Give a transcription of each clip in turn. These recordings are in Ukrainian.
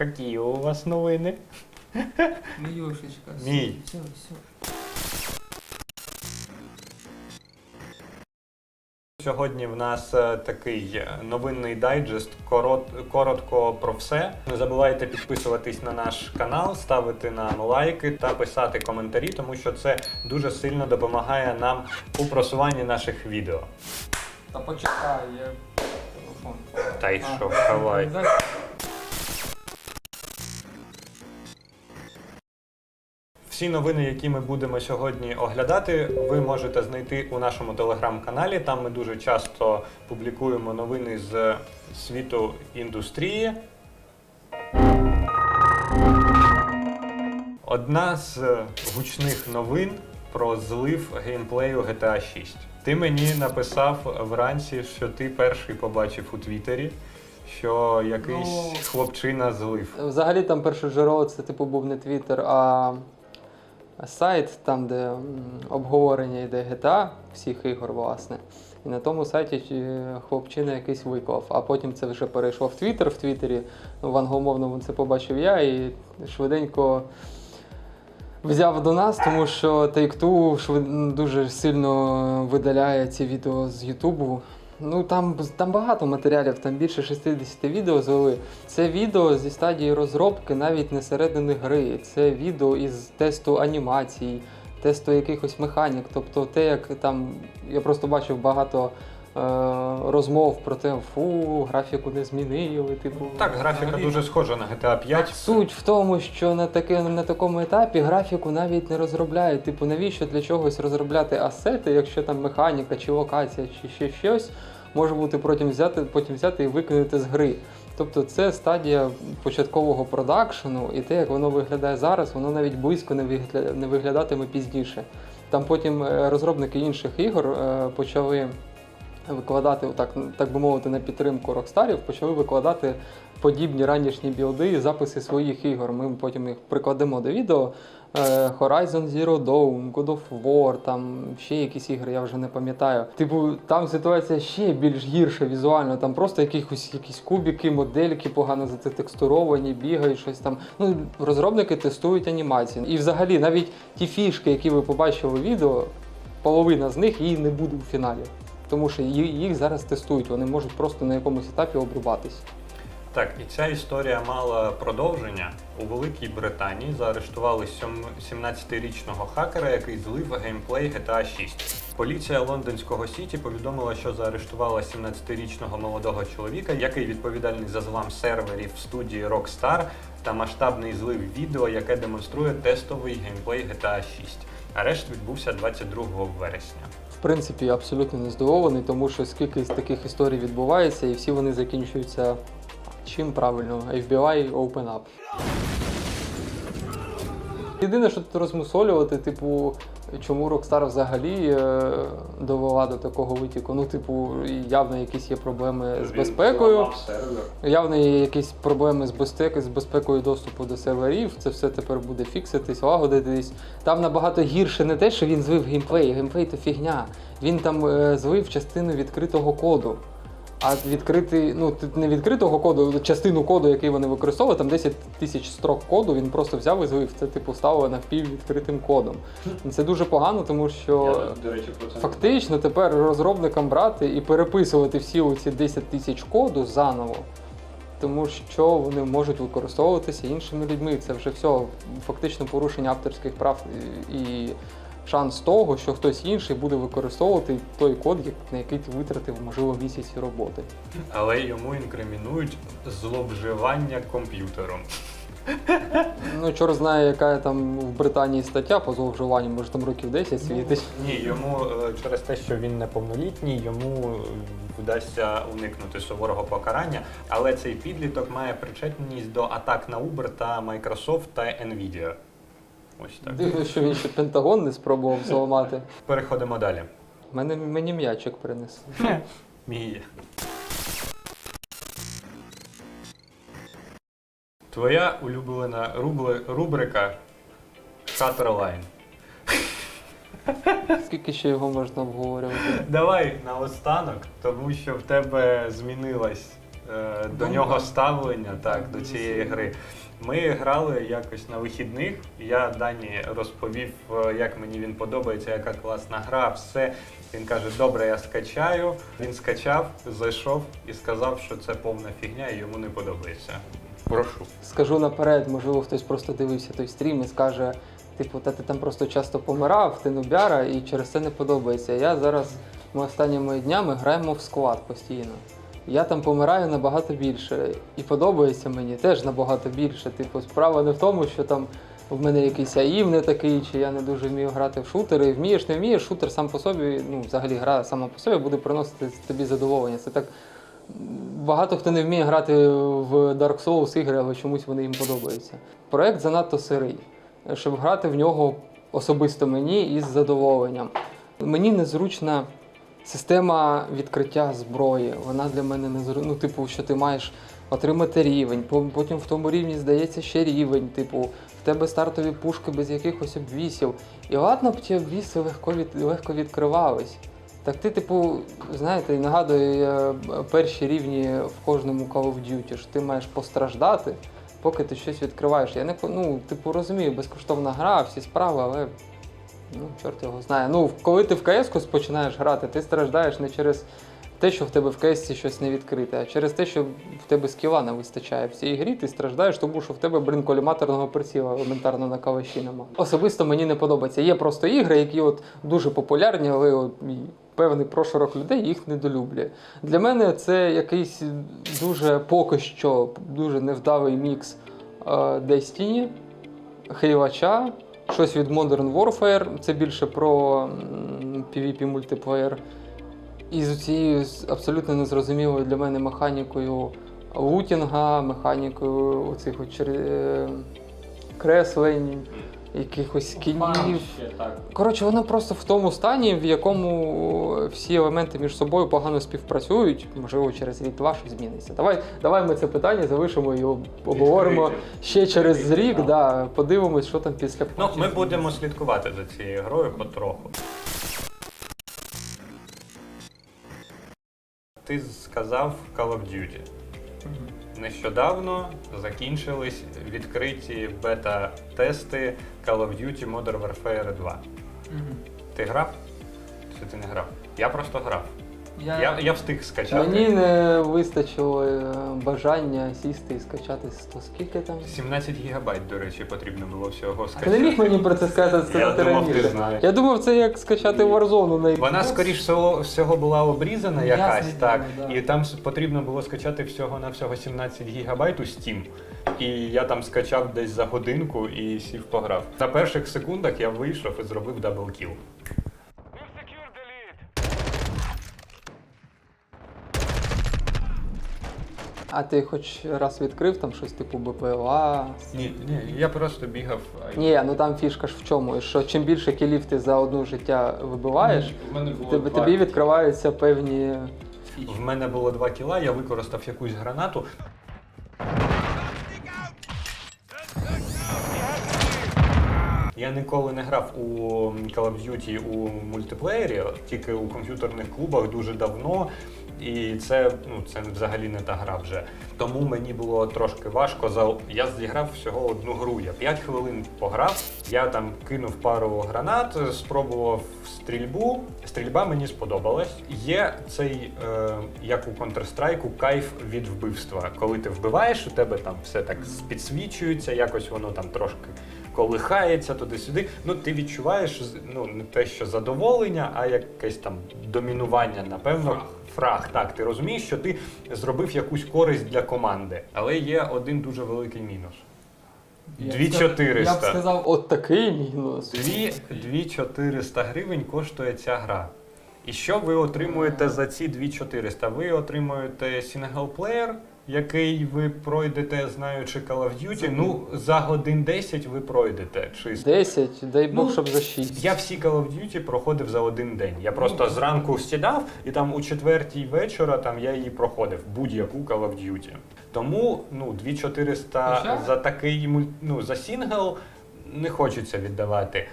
Які у вас новини? Милюшечка. Мій. Все, все. Сьогодні в нас е, такий е, новинний дайджест, корот, коротко про все. Не забувайте підписуватись на наш канал, ставити нам лайки та писати коментарі, тому що це дуже сильно допомагає нам у просуванні наших відео. Та почекай, я. Та й що, хавай. Всі новини, які ми будемо сьогодні оглядати, ви можете знайти у нашому телеграм-каналі. Там ми дуже часто публікуємо новини з світу індустрії. Одна з гучних новин про злив геймплею GTA 6. Ти мені написав вранці, що ти перший побачив у Твіттері, що якийсь Ну. хлопчина злив. Взагалі там перше джерело це типу був не Твіттер, а сайт, там, де м, обговорення йде GTA, всіх ігор, власне. І на тому сайті е, хлопчина якийсь виклав. А потім це вже перейшло в Твіттер. В Твіттері ну, в англомовному це побачив я і швиденько взяв до нас, тому що Take-Two швид- дуже сильно видаляє ці відео з Ютубу. Ну там, там багато матеріалів, там більше 60 відео звели. Це відео зі стадії розробки навіть не середини гри. Це відео із тесту анімацій, тесту якихось механік. Тобто те, як там я просто бачив багато розмов про те, фу, графіку не змінили. Типу, Так, графіка дуже схожа на GTA 5. Суть в тому, що на, таки, на такому етапі графіку навіть не розробляють. Типу, навіщо для чогось розробляти асети, якщо там механіка чи локація, чи ще щось може бути потім взяти, потім взяти і викинути з гри. Тобто це стадія початкового продакшену, і те, як воно виглядає зараз, воно навіть близько не вигля- виглядатиме пізніше. Там потім е, розробники інших ігор е, почали викладати, так, так би мовити, на підтримку рокстарів, почали викладати подібні ранішні білди і записи своїх ігор. Ми потім їх прикладемо до відео. Е, Horizon Zero Dawn, God of War, там ще якісь ігри, я вже не пам'ятаю. Типу, там ситуація ще більш гірша візуально. Там просто якісь, якісь кубики, модельки погано затекстуровані, бігають щось там. Ну, розробники тестують анімації. І взагалі, навіть ті фішки, які ви побачили у відео, половина з них її не буде у фіналі. Тому що їх зараз тестують, вони можуть просто на якомусь етапі обрубатись. Так, і ця історія мала продовження. У Великій Британії заарештували 17-річного хакера, який злив геймплей GTA 6. Поліція лондонського Сіті повідомила, що заарештувала 17-річного молодого чоловіка, який відповідальний за злам серверів в студії Rockstar та масштабний злив відео, яке демонструє тестовий геймплей GTA 6. Арешт відбувся 22 вересня. Принципі, абсолютно не здивований, тому що скільки з таких історій відбувається, і всі вони закінчуються чим правильно? FBI Open Up. Єдине, що тут розмусолювати, типу, чому Rockstar взагалі е, довела до такого витіку. Ну, типу, явно якісь є проблеми з безпекою. Явно є якісь проблеми з безпекою, з безпекою доступу до серверів. Це все тепер буде фікситись, лагодитись. Там набагато гірше не те, що він звив геймплей. Геймплей то фігня. Він там е, звив частину відкритого коду. А відкритий, ну не відкритого коду, частину коду, який вони використовували, там 10 тисяч строк коду, він просто взяв і звив. Це типу стало напіввідкритим кодом. Це дуже погано, тому що. до речі, про це Фактично тепер розробникам брати і переписувати всі ці 10 тисяч коду заново, тому що вони можуть використовуватися іншими людьми. Це вже все фактично порушення авторських прав і шанс того, що хтось інший буде використовувати той код, на який ти витратив, можливо, місяці роботи. Але йому інкримінують зловживання комп'ютером. Ну, чор знає, яка там в Британії стаття по зловживанню, може там років 10 світить. Ні, йому е, через те, що він неповнолітній, йому е, вдасться уникнути суворого покарання. Але цей підліток має причетність до атак на Uber та Microsoft та Nvidia. Ось так. Дивно, що він ще Пентагон не спробував зламати. Переходимо далі. Мене мені м'ячик принесли. Мій. Твоя улюблена рубли, рубрика Shutterline. Скільки ще його можна обговорювати? Давай наостанок, тому що в тебе змінилась е, до нього ставлення Так, до цієї гри. Ми грали якось на вихідних. Я Дані розповів, е, як мені він подобається, яка класна гра, все. Він каже, добре, я скачаю. Він скачав, зайшов і сказав, що це повна фігня і йому не подобається. Прошу. Скажу наперед, можливо, хтось просто дивився той стрім і скаже, типу, та ти там просто часто помирав, ти нубяра, і через це не подобається. Я зараз, ми останніми днями граємо в склад постійно. Я там помираю набагато більше. І подобається мені теж набагато більше. Типу, справа не в тому, що там в мене якийсь аїм не такий, чи я не дуже вмію грати в шутери. Вмієш, не вмієш, шутер сам по собі, ну, взагалі гра сама по собі буде приносити тобі задоволення. Це так Багато хто не вміє грати в Dark Souls ігри, але чомусь вони їм подобаються. Проект занадто сирий, щоб грати в нього особисто мені із задоволенням. Мені незручна система відкриття зброї. Вона для мене не Ну, типу, що ти маєш отримати рівень, потім в тому рівні здається ще рівень. Типу, в тебе стартові пушки без якихось обвісів. І ладно б ті обвіси легко, від... легко відкривались. Так ти, типу, знаєте, нагадує е, перші рівні в кожному Call of Duty, що ти маєш постраждати, поки ти щось відкриваєш. Я не ну, типу, розумію, безкоштовна гра, всі справи, але ну, чорт його знає. Ну, коли ти в КС починаєш грати, ти страждаєш не через те, що в тебе в КС щось не відкрите, а через те, що в тебе скіла не вистачає в цій грі, ти страждаєш, тому що в тебе, блин, коліматорного приціла елементарно на калаші нема. Особисто мені не подобається. Є просто ігри, які от дуже популярні, але от певний прошарок людей їх недолюблює. Для мене це якийсь дуже поки що дуже невдалий мікс е, Destiny, Хейлача, щось від Modern Warfare, це більше про PvP мультиплеєр. І з цією абсолютно незрозумілою для мене механікою лутінга, механікою оцих чер... е, креслень, якихось кінів. Коротше, воно просто в тому стані, в якому всі елементи між собою погано співпрацюють. Можливо, через рік-два щось зміниться. Давай, давай ми це питання залишимо і об- обговоримо ще через рік. Да, подивимось, що там після Ну, ми будемо слідкувати за цією грою потроху. Ти сказав Call of Duty. Нещодавно закінчились відкриті бета-тести Call of Duty Modern Warfare 2. Угу. Ти грав? Чи ти не грав? Я просто грав. Я, Я, я встиг скачати. Мені не вистачило е, бажання сісти і скачати 100 скільки там. 17 гігабайт, до речі, потрібно було всього Ти не міг мені про це сказати, сказати Я думав, ти раніше. знаєш. Я думав, це як скачати Warzone на Вона, скоріш всього, всього була обрізана Ну, якась, ясно, так. да. І там с- потрібно було скачати всього на всього 17 гігабайт у Steam. І я там скачав десь за годинку і сів пограв. На перших секундах я вийшов і зробив даблкіл. А ти хоч раз відкрив там щось типу БПЛА? Ні, ні, я просто бігав. Ні, ну там фішка ж в чому, що чим більше кілів ти за одну життя вибиваєш, В мене було тобі, два. тобі відкриваються певні. В мене було 2 кіла, я використав якусь гранату. Я ніколи не грав у Call of Duty у мультиплеєрі, тільки у комп'ютерних клубах дуже давно. І це, ну, це взагалі не та гра вже. Тому мені було трошки важко. За... Я зіграв всього одну гру. Я 5 хвилин пограв. Я там кинув пару гранат, спробував стрільбу. Стрільба мені сподобалась. Є цей, е, як у Counter-Strike, кайф від вбивства. Коли ти вбиваєш, у тебе там все так підсвічується, якось воно там трошки колихається туди-сюди. Ну, ти відчуваєш ну, не те, що задоволення, а якесь там домінування, напевно. Фраг, так, ти розумієш, що ти зробив якусь користь для команди. Але є один дуже великий мінус. Я б 2400. Я б сказав, От такий мінус. Дві, 2400 гривень коштує ця гра. І що ви отримуєте за ці 2400? Ви отримуєте сінглплеєр, який ви пройдете, знаючи Call of Duty. Ну, за годин 10 ви пройдете чисто. 10, дай Бог, Ну, щоб за 6. Я всі Call of Duty проходив за один день. Я просто зранку сідав, і там у четвертій вечора там я її проходив будь-яку Call of Duty. Тому ну 2400 Хоча- за такий муль- ну, за сінгл не хочеться віддавати.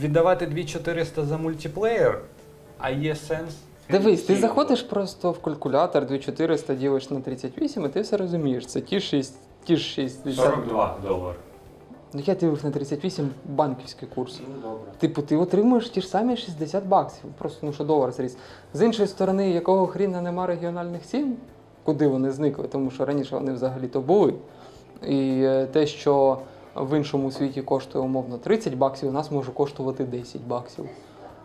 Віддавати 2400 за мультиплеєр, а є сенс. Дивись, ти заходиш просто в калькулятор 2400 ділиш на 38, і ти все розумієш. Це ті 6, ті ж 60. 42 долари. Ну я дивив на 38 банківський курс. Ну добре. Типу, ти отримуєш ті ж самі 60 баксів, просто ну що долар зріс. З іншої сторони, якого хріна нема регіональних цін, куди вони зникли, тому що раніше вони взагалі-то були. І е, те, що в іншому світі коштує умовно 30 баксів, у нас може коштувати 10 баксів.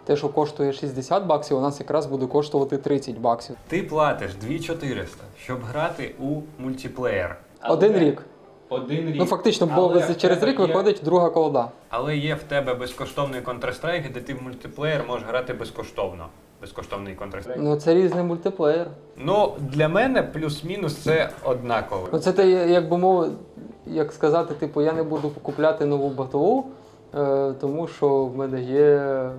Те, що коштує 60 баксів, у нас якраз буде коштувати 30 баксів. Ти платиш 2400, щоб грати у мультиплеєр. Один рік. Один рік. Ну фактично, бо Але в через тебе рік є- виходить друга колода. Але є в тебе безкоштовний Counter-Strike, де ти в мультиплеєр можеш грати безкоштовно. Безкоштовний Counter-Strike. Ну це різний мультиплеєр. Ну, для мене плюс-мінус це однаково. Ну, це те, як би мовити, як сказати, типу, я не буду купляти нову батлу, е, тому що в мене є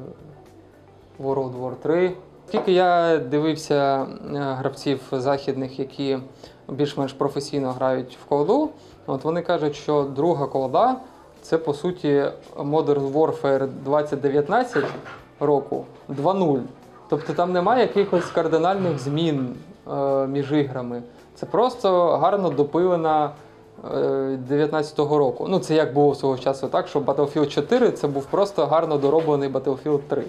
World War 3. Скільки я дивився е, гравців західних, які більш-менш професійно грають в колоду, от вони кажуть, що друга колода це по суті Modern Warfare 2019 року 2.0. Тобто там немає якихось кардинальних змін е, між іграми. Це просто гарно допилена е, 19-го року. Ну, це як було свого часу так, що Battlefield 4 це був просто гарно дороблений Battlefield 3.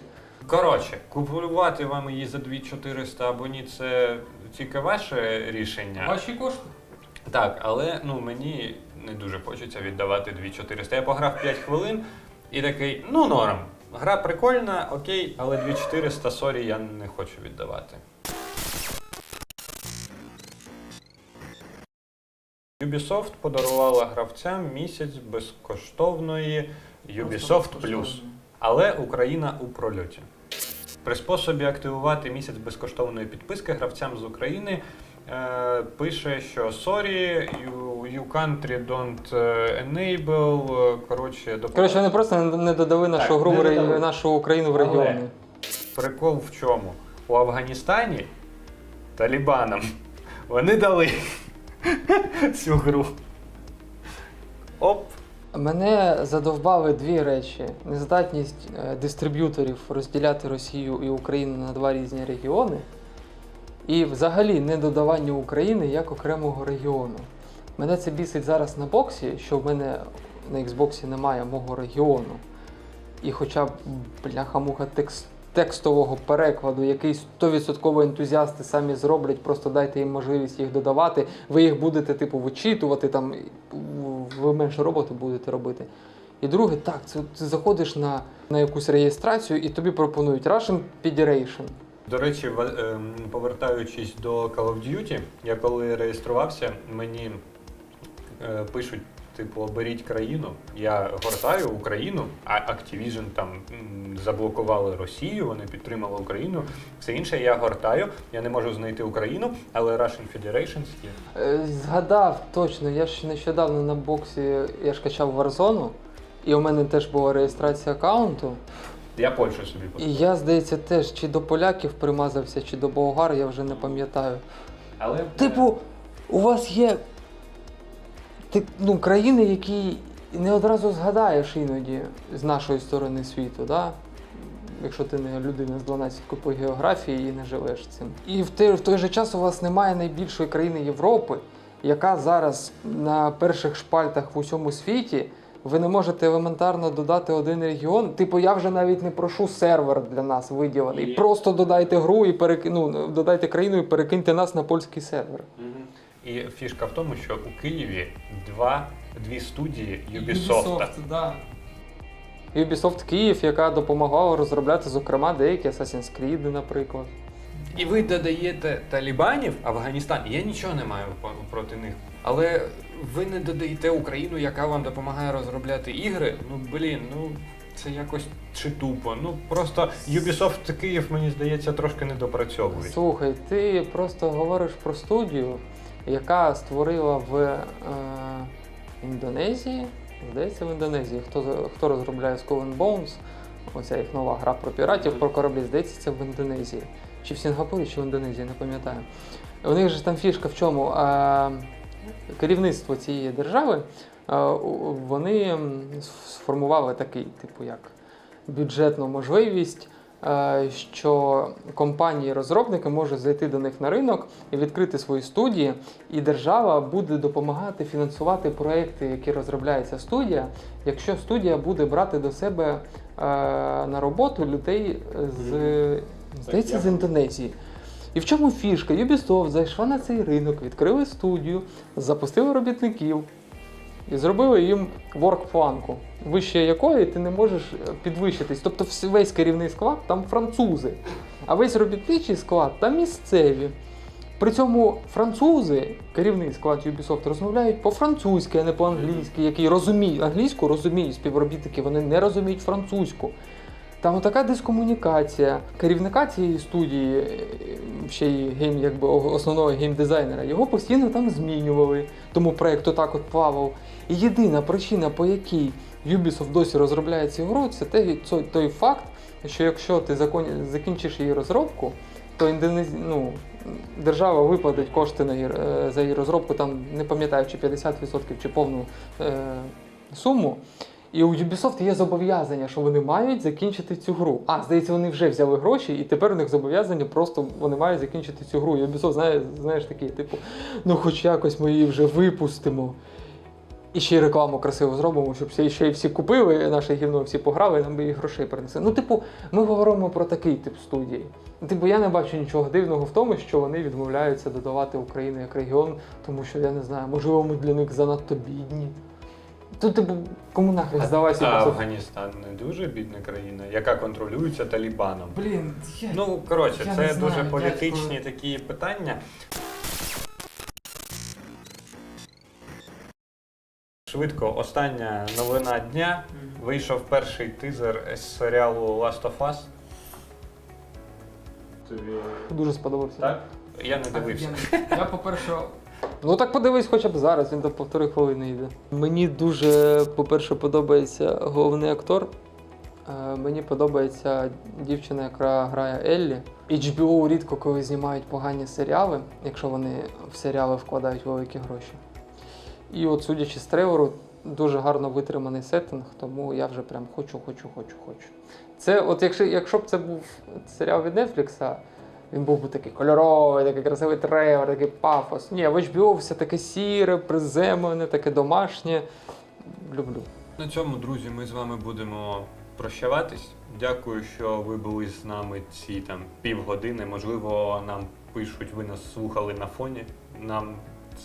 Коротше, купувати вам її за 2400 або ні, це тільки ваше рішення. Ваші кошти? Так, але ну мені не дуже хочеться віддавати 2400. Я пограв 5 хвилин і такий, ну норм. Гра прикольна, окей, але 2400, сорі, я не хочу віддавати. Ubisoft подарувала гравцям місяць безкоштовної Ubisoft Plus. Але Україна у прольоті. При способі активувати місяць безкоштовної підписки гравцям з України е, пише, що sorry, you, you country don't е, enable. е, Коротше, допомога. Коротше, вони просто не- додали нашу Так, гру не в ре- додали. нашу Україну в Але- регіони. Прикол в чому? У Афганістані Талібанам вони дали цю гру. Оп. Мене задовбали дві речі: нездатність е, дистриб'юторів розділяти Росію і Україну на два різні регіони, і взагалі недодавання України як окремого регіону. Мене це бісить зараз на боксі, що в мене на Xbox немає мого регіону. І хоча б бляха-муха текст, текстового перекладу, який 100% ентузіасти самі зроблять, просто дайте їм можливість їх додавати. Ви їх будете, типу, вичитувати, там, ви менше роботи будете робити. І друге, так, це ти заходиш на, на якусь реєстрацію і тобі пропонують Russian Federation. До речі, ем, повертаючись до Call of Duty, я коли реєструвався, мені е, пишуть, типу, оберіть країну. Я гортаю Україну, а Activision там заблокували Росію, вони підтримали Україну. Все інше я гортаю, я не можу знайти Україну, але Russian Federation є. Е, Згадав точно, я ж нещодавно на боксі я ж качав Warzone, і у мене теж була реєстрація аккаунту. Я Польщу собі І я, здається, теж чи до поляків примазався, чи до болгар, я вже не пам'ятаю. Але Типу, у вас є ти- ну, країни, які не одразу згадаєш іноді з нашої сторони світу, да? якщо ти не людина з 12 по географії і не живеш цим. І в той, в той же час у вас немає найбільшої країни Європи, яка зараз на перших шпальтах в усьому світі. Ви не можете елементарно додати один регіон. Типу, я вже навіть не прошу сервер для нас виділений. Просто додайте гру і перек... ну, додайте країну і перекиньте нас на польський сервер. І фішка в тому, що у Києві два, дві студії Ubisoft. да. Ubisoft Київ, яка допомагала розробляти, зокрема, деякі Assassin's Creed, наприклад. І ви додаєте талібанів Афганістан. Я нічого не маю проти них. Але ви не додаєте Україну, яка вам допомагає розробляти ігри. Ну блін, ну це якось чи тупо. Ну просто Ubisoft Київ, мені здається, трошки не допрацьовує. Слухай, ти просто говориш про студію, яка створила в е, Індонезії. Здається, в Індонезії. Хто, хто розробляє Skull and Bones? Оця їх нова гра про піратів, про кораблі, здається, це в Індонезії. Чи в Сінгапурі, чи в Індонезії, не пам'ятаю. У них же там фішка в чому? А, керівництво цієї держави, у- вони сформували такий, типу, як бюджетну можливість е, що компанії-розробники можуть зайти до них на ринок і відкрити свої студії, і держава буде допомагати фінансувати проекти, які розробляється студія, якщо студія буде брати до себе е, на роботу людей з, здається, з Індонезії. І в чому фішка? Ubisoft зайшла на цей ринок, відкрили студію, запустили робітників і зробили їм воркпланку, вище якої ти не можеш е, підвищитись. Тобто весь керівний склад там французи, а весь робітничий склад там місцеві. При цьому французи, керівний склад Ubisoft, розмовляють по-французьки, а не по-англійськи, які розуміють англійську, розуміють співробітники, вони не розуміють французьку. Там така дискомунікація. Керівника цієї студії, е, ще й гейм, якби основного геймдизайнера, його постійно там змінювали, тому проект отак от плавав. І єдина причина, по якій Ubisoft досі розробляє цю гру, це той, факт, що якщо ти закінчиш її розробку, то ну, держава виплатить кошти на е, за її розробку, там не пам'ятаю, чи 50% чи повну е, суму. І у Ubisoft є зобов'язання, що вони мають закінчити цю гру. А, здається, вони вже взяли гроші, і тепер у них зобов'язання просто вони мають закінчити цю гру. І Ubisoft, знає, знаєш, такі, типу, ну хоч якось ми її вже випустимо. І ще й рекламу красиво зробимо, щоб всі, ще й всі купили наше гівно, всі пограли, і нам би і грошей принесли. Ну, типу, ми говоримо про такий тип студії. Типу, я не бачу нічого дивного в тому, що вони відмовляються додавати Україну як регіон, тому що я не знаю, можливо, ми для них занадто бідні. То, типу, кому нахрен здавайся? А Афганістан не дуже бідна країна, яка контролюється Талібаном. Блін, я... Ну, коротше, Я це не знаю, дуже політичні дядько. такі питання. Швидко, остання новина дня. Вийшов перший тизер з серіалу Last of Us. Тобі дуже сподобався. так? Я не дивився. Я, по-перше, Ну так подивись хоча б зараз, він до півтори хвилини йде. Мені дуже, по-перше, подобається головний актор. Е, Мені подобається дівчина, яка грає Еллі. HBO рідко коли знімають погані серіали, якщо вони в серіали вкладають великі гроші. І от, судячи з трейлеру, дуже гарно витриманий сеттинг, тому я вже прям хочу, хочу, хочу, хочу. Це, от якщо, якщо б це був серіал від Netflix, він був би такий кольоровий, такий красивий трейлер, такий пафос. Ні, в HBO все таке сіре, приземлене, таке домашнє. Люблю. На цьому, друзі, ми з вами будемо прощаватись. Дякую, що ви були з нами ці там півгодини. Можливо, нам пишуть, ви нас слухали на фоні. Нам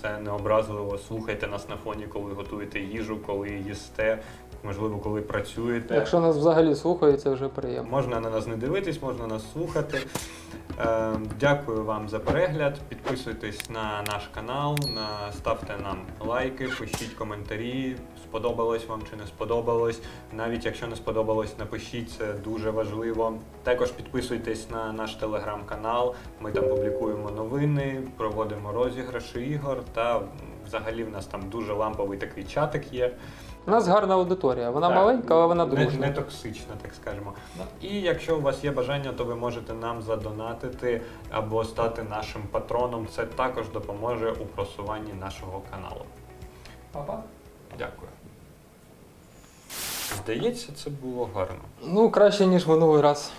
це не образливо. Слухайте нас на фоні, коли готуєте їжу, коли їсте, можливо, коли працюєте. Якщо нас взагалі слухають, це вже приємно. Можна на нас не дивитись, можна нас слухати. Е, дякую вам за перегляд. Підписуйтесь на наш канал, на, ставте нам лайки, пишіть коментарі, сподобалось вам чи не сподобалось. Навіть якщо не сподобалось, напишіть це дуже важливо. Також підписуйтесь на наш телеграм-канал. Ми там публікуємо новини, проводимо розіграші ігор та взагалі в нас там дуже ламповий такий чатик є. У нас гарна аудиторія. Вона Так, маленька, але вона не, дружна. не токсична, так скажемо. І якщо у вас є бажання, то ви можете нам задонатити або стати нашим патроном. Це також допоможе у просуванні нашого каналу. папа. Дякую. Здається, це було гарно. Ну, краще, ніж минулий раз.